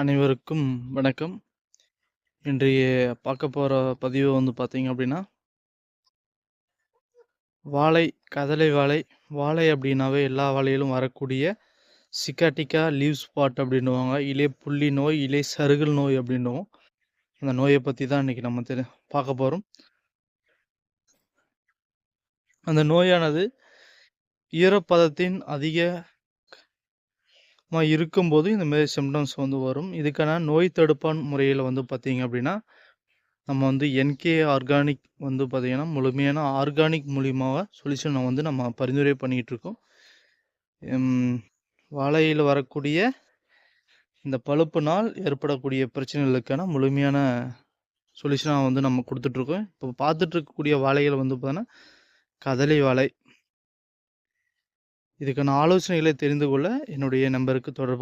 அனைவருக்கும் வணக்கம். இன்றைய பார்க்க போகிற பதிவு வந்து பார்த்தீங்க அப்படின்னா வாழை, கதலை வாழை. வாழை அப்படின்னாவே எல்லா வாழையிலும் வரக்கூடிய சிக்காட்டிக்கா லீவ் ஸ்பாட் அப்படின்னுவாங்க. இலை புள்ளி நோய், இலை சருகல் நோய் அப்படின்வோம் அந்த நோயை பற்றி தான் இன்னைக்கு நம்ம தெரி பார்க்க போகிறோம் அந்த நோயானது ஈரப்பதத்தின் அதிக இருக்கும்போது இந்த மாதிரி சிம்டம்ஸ் வந்து வரும். இதுக்கான நோய் தடுப்பான் முறையில் வந்து பார்த்தீங்க அப்படின்னா, நம்ம வந்து என்கே ஆர்கானிக் வந்து பார்த்தீங்கன்னா, முழுமையான ஆர்கானிக் மூலியமாக சொல்யூஷனை வந்து நம்ம பரிந்துரை பண்ணிக்கிட்டு இருக்கோம். வாழையில் வரக்கூடிய இந்த பழுப்புனால் ஏற்படக்கூடிய பிரச்சனைகளுக்கான முழுமையான சொல்யூஷனாக வந்து நம்ம கொடுத்துட்ருக்கோம் இப்போ பார்த்துட்ருக்கக்கூடிய வாழைகள் வந்து பார்த்தோன்னா கதளி வாழை. இதுக்கான ஆலோசனைகளை தெரிந்து கொள்ள என்னுடைய நம்பருக்கு தொடர்பு